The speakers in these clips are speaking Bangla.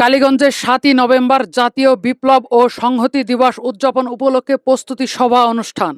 কালীগঞ্জের সাতই নভেম্বর জাতীয় বিপ্লব ও সংহতি দিবস উদযাপন উপলক্ষে প্রস্তুতি সভা অনুষ্ঠান।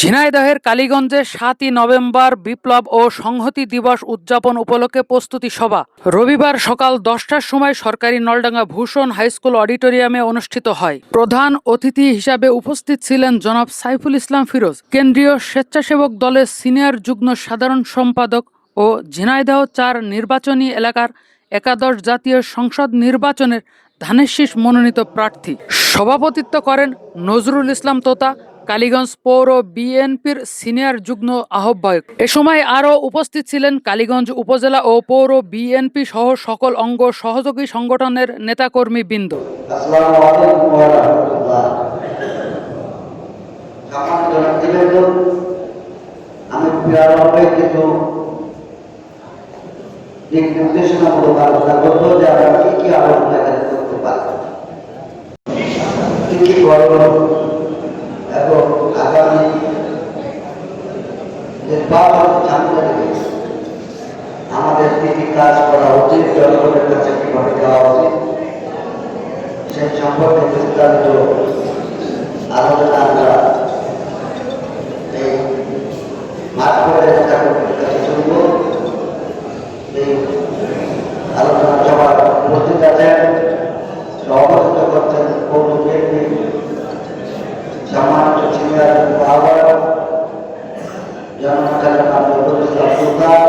ঝিনাইদহের কালীগঞ্জে সাতই নভেম্বর বিপ্লব ও সংহতি দিবস উদযাপন উপলক্ষে প্রস্তুতি সভা। রবিবার সকাল দশটার সময় সরকারি নলডাঙ্গা ভূষণ হাইস্কুল অডিটোরিয়ামে অনুষ্ঠিত হয়। প্রধান অতিথি হিসাবে উপস্থিত ছিলেন জনাব সাইফুল ইসলাম ফিরোজ। কেন্দ্রীয় স্বেচ্ছাসেবক দলের সিনিয়র যুগ্ম সাধারণ সম্পাদক ও ঝিনাইদহ চার নির্বাচনী এলাকার একাদশ জাতীয় সংসদ নির্বাচনের ধানের শীষ মনোনীত প্রার্থী। সভাপতিত্ব করেন নজরুল ইসলাম তোতা, কালীগঞ্জ পৌর বিএনপির সিনিয়র যুগ্ম আহ্বায়ক। এ সময় আরও উপস্থিত ছিলেন কালীগঞ্জ উপজেলা ও পৌর বিএনপি সহ সকল অঙ্গ সহযোগী সংগঠনের নেতাকর্মী বৃন্দ আমি দিক নির্দেশনামূলক আলোচনা করব যে আমরা কি কি আলোচনা এখানে করতে পারব কি কি করব এবং আগামী নির্বাচন সামনে রেখে আমাদের কি কি কাজ করা উচিত, জনগণের কাছে কীভাবে যাওয়া উচিত, সেই সম্পর্কে বিস্তারিত আলোচনা আমরা এই মাঠ কাছে শুনব। আলোচনা সভার উপস্থিত আছেন সভাপতিত্ব করছেন পৌর বিএনপি সম্মানিত সিনিয়র আহ্বায়ক জননেতা জনাব ইসলাম সুলতান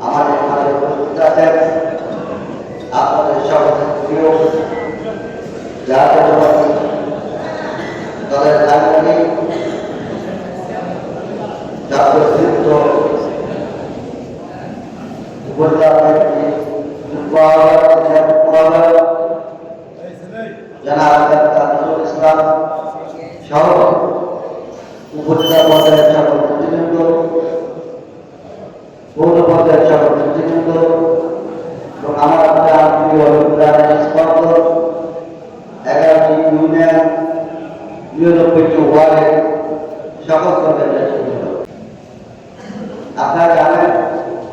আমাদের মাঝে উপস্থিত আছেন আপনাদের সকলের প্রিয় জাতীয়তাবাদী দলের আইনজীবী জাতীয় পর্যায়ের নেতৃবৃন্দ আপনারা জানেন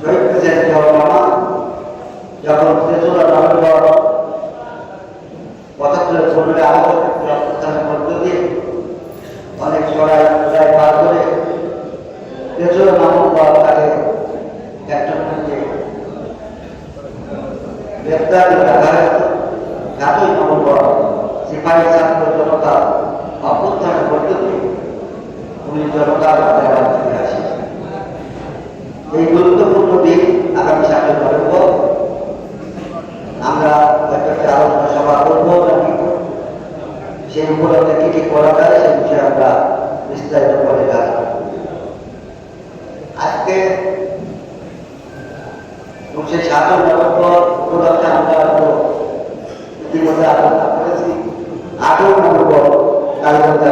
প্রেসিডেন্ট জিয়াউর রহমান যখন তেসরা নভেম্বর দিয়ে অনেক চড়াই চড়াই পার করে তেসরা নভেম্বর তাকে ক্যান্টনমেন্টে গ্রেপ্তার ছাত্র জনতা দিয়ে উনি জনতার এই গুরুত্বপূর্ণ দিন আগামী সামনে নভেম্বর আমরা একটা আলোচনা সভা করব নাকি সেই উপলক্ষে কি কি করা যায় সে বিষয়ে আমরা বিস্তারিত করে আজকে সেই সাতই নভেম্বর উপলক্ষে আমরা ইতিমধ্যে আলোচনা করেছি। আঠেরো নভেম্বর কালীগঞ্জ